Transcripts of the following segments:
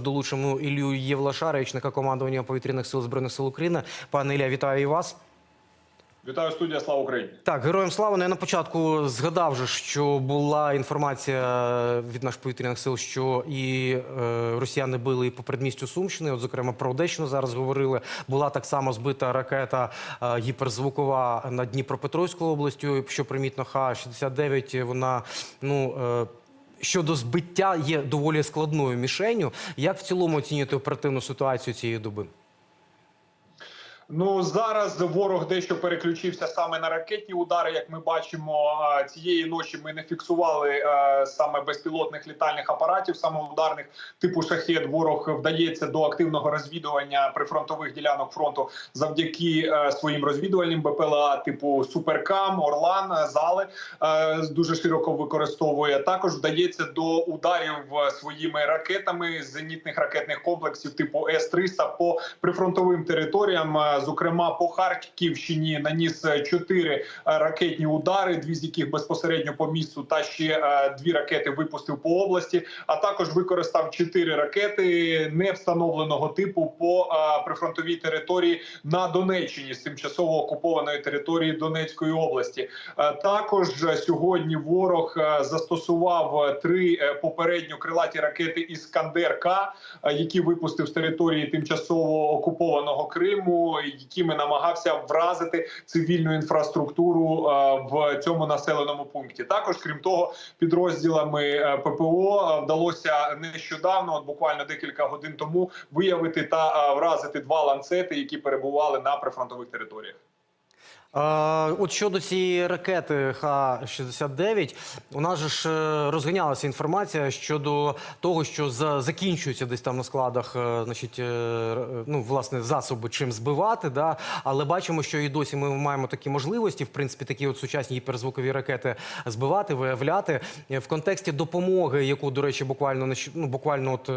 Долучимо Ілью Євлаша, речника командування повітряних сил збройних сил України. Пане Ілля, вітаю і вас. Вітаю студія, слава Україні. Так, героям слава. Ну, я на початку згадав же, що була інформація від наших повітряних сил, що і е, росіяни били і по передмістю Сумщини. От, зокрема, про Одещину зараз говорили. Була так само збита ракета е, гіперзвукова над Дніпропетровською областю, що примітно Х-69. Вона ну. Е, Щодо збиття є доволі складною мішенью. Як в цілому оцінюєте оперативну ситуацію цієї доби? Ну зараз ворог дещо переключився саме на ракетні удари. Як ми бачимо, цієї ночі ми не фіксували е, саме безпілотних літальних апаратів, саме ударних типу шахет. Ворог вдається до активного розвідування прифронтових ділянок фронту завдяки е, своїм розвідувальним БПЛА, типу Суперкам, Орлан, зали е, дуже широко використовує. Також вдається до ударів своїми ракетами зенітних ракетних комплексів типу С-300 по прифронтовим територіям. Зокрема, по Харківщині наніс е, чотири е, ракетні удари, дві з яких безпосередньо по місту, та ще е, дві ракети випустив по області. А також використав чотири ракети невстановленого типу по прифронтовій території на Донеччині з тимчасово окупованої території Донецької області. Також сьогодні ворог застосував три попередньо крилаті ракети Іскандер К, які випустив з території тимчасово окупованого Криму, якими намагався вразити цивільну інфраструктуру е, в цьому населеному пункті. Також, крім того, підрозділами е, ППО е, вдалося нещодавно, от буквально декілька годин тому, виявити та вразити два ланцети, які перебували на прифронтових територіях. От щодо цієї ракети Х-69, у нас ж е, розганялася інформація щодо того, що за, закінчуються десь там на складах, е, значить, е, ну, власне, засоби чим збивати. Да? Але бачимо, що і досі ми маємо такі можливості, в принципі, такі от сучасні гіперзвукові ракети збивати, виявляти. В контексті допомоги, яку, до речі, буквально ну, буквально от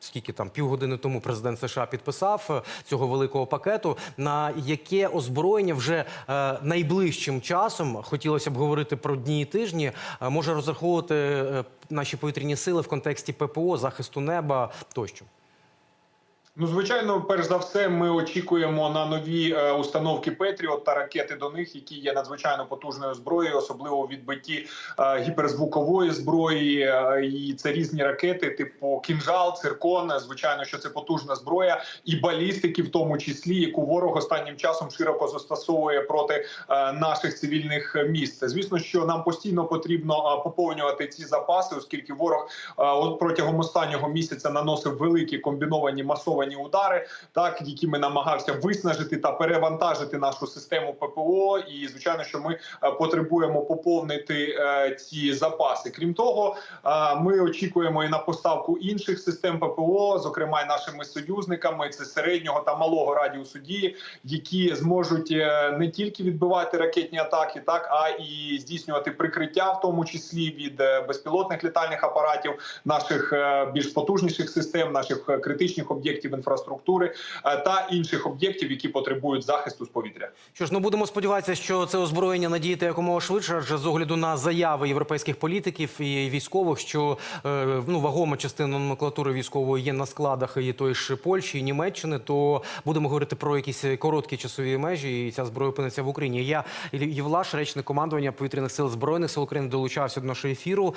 скільки там півгодини тому президент США підписав цього великого пакету, на яке озброєння вже найближчим часом хотілося б говорити про дні і тижні, е, може розраховувати е, наші повітряні сили в контексті ППО, захисту неба тощо. Ну, звичайно, перш за все, ми очікуємо на нові е, установки Петріот та ракети до них, які є надзвичайно потужною зброєю, особливо відбитті е, гіперзвукової зброї. Е, і це різні ракети, типу кінжал, циркон. Звичайно, що це потужна зброя, і балістики, в тому числі, яку ворог останнім часом широко застосовує проти е, наших цивільних міст. Звісно, що нам постійно потрібно е, поповнювати ці запаси, оскільки ворог е, от протягом останнього місяця наносив великі комбіновані масовані удари, так якими намагався виснажити та перевантажити нашу систему ППО. І звичайно, що ми е, потребуємо поповнити е, ці запаси. Крім того, е, ми очікуємо і на поставку інших систем ППО, зокрема й нашими союзниками, це середнього та малого радіусу дії, які зможуть не тільки відбивати ракетні атаки, так а і здійснювати прикриття, в тому числі від безпілотних літальних апаратів, наших більш потужніших систем, наших критичних об'єктів інфраструктури е, та інших об'єктів, які потребують захисту з повітря. Що ж, ну будемо сподіватися, що це озброєння надіяти якомога швидше, адже з огляду на заяви європейських політиків і військових, що е, ну вагома частина номенклатури військової є на складах і тої ж Польщі і Німеччини, то будемо говорити про якісь короткі часові межі, і ця зброя опиниться в Україні. Я Євлаш, речник командування повітряних сил збройних сил України, долучався до нашого ефіру.